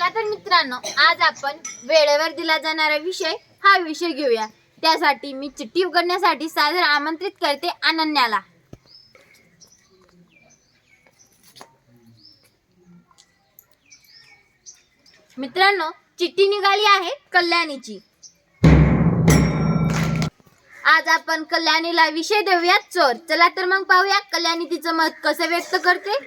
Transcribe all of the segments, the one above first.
तर मित्रांनो आज आपण वेळेवर दिला जाणारा विषय हा विषय घेऊया. त्यासाठी मी चिठ्ठी उघडण्यासाठी सादर आमंत्रित करते अनन्याला. मित्रांनो चिठ्ठी निघाली आहे कल्याणीची. आज आपण कल्याणीला विषय देऊया चोर. चला तर मग पाहूया कल्याणी तिचं मत कसं व्यक्त करते.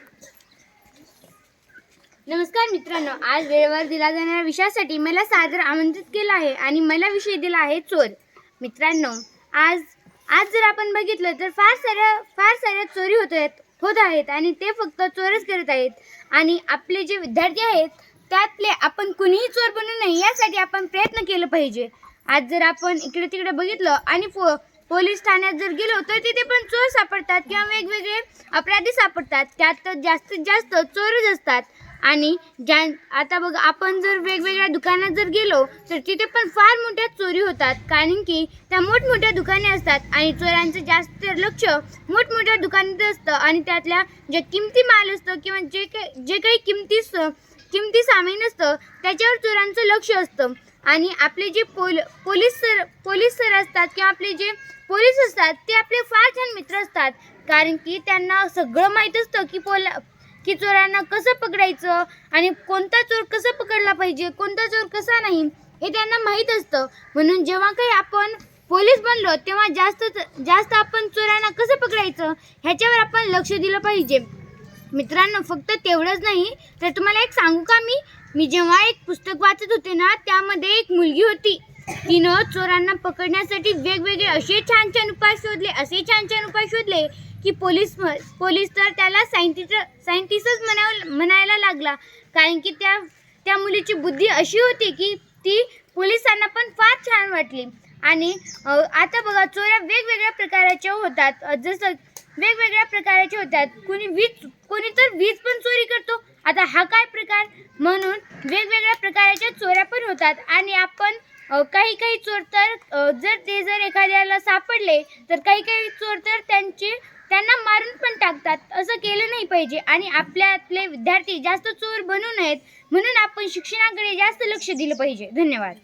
नमस्कार मित्रांनो आज वेळेवर दिला जाणाऱ्या विषयासाठी मला सादर आमंत्रित केलं आहे आणि मला विषय दिला आहे चोर. मित्रांनो आज आज जर आपण बघितलं तर फार साऱ्या फार साऱ्या चोरी होत आहेत होत आहेत आणि ते फक्त चोरच करत आहेत. आणि आपले जे विद्यार्थी आहेत त्यातले आपण कुणीही चोर बनू नये यासाठी आपण प्रयत्न केलं पाहिजे. आज जर आपण इकडे तिकडे बघितलं आणि पो पोलीस ठाण्यात जर गेलो तर तिथे पण चोर सापडतात किंवा वेगवेगळे अपराधी सापडतात. त्यात तर जास्तीत जास्त चोरच असतात. आणि ज्या आता बघ आपण जर वेगवेगळ्या दुकानात जर गेलो तर तिथे पण फार मोठ्या चोरी होतात. कारण की त्या मोठमोठ्या दुकाने असतात आणि चोरांचं जास्त लक्ष मोठमोठ्या दुकानात असतं आणि त्यातल्या जे किमती माल असतं किंवा जे काही जे काही किमती किमती सामीन असतं त्याच्यावर चोरांचं लक्ष असतं. आणि आपले जे पोल पोलीस सर पोलीस सर असतात किंवा आपले जे पोलीस असतात ते आपले फार छान मित्र असतात. कारण की त्यांना सगळं माहीत असतं की पोला की चोरांना कसं पकडायचं आणि कोणता चोर कसा पकडला पाहिजे कोणता चोर कसा नाही हे त्यांना माहीत असतं. म्हणून जेव्हा काही आपण पोलीस बनलो तेव्हा जास्त जास्त आपण चोरांना कसं पकडायचं ह्याच्यावर आपण लक्ष दिलं पाहिजे. मित्रांनो फक्त तेवढंच नाही तर तुम्हाला एक सांगू का मी? मी जेव्हा एक पुस्तक वाचत होते ना त्यामध्ये एक मुलगी होती. तिनं चोरांना पकडण्यासाठी वेगवेगळे असे छान छान उपाय शोधले असे छान छान उपाय शोधले की पोलीस पोलीस तर त्याला सायंटिस्ट सायंटिस्टच म्हणाव म्हणायला लागला. कारण की त्या त्या मुलीची बुद्धी अशी होती की ती पोलिसांना पण फार छान वाटली. आणि आता बघा चोऱ्या वेगवेगळ्या प्रकाराच्या होतात. जसं वेगवेगळ्या प्रकाराच्या होतात. कोणी वीज कोणी तर वीज पण चोरी करतो. आता हा काय प्रकार? म्हणून वेगवेगळ्या प्रकारच्या चोऱ्या पण होतात. आणि आपण काही काही चोर तर जर ते जर एखाद्याला सापडले तर काही काही चोर तर त्यांचे त्यांना मारून पण टाकतात. असं केलं नाही पाहिजे. आणि आपल्यातले विद्यार्थी जास्त चोर बनू नयेत म्हणून आपण शिक्षणाकडे जास्त लक्ष दिलं पाहिजे. धन्यवाद.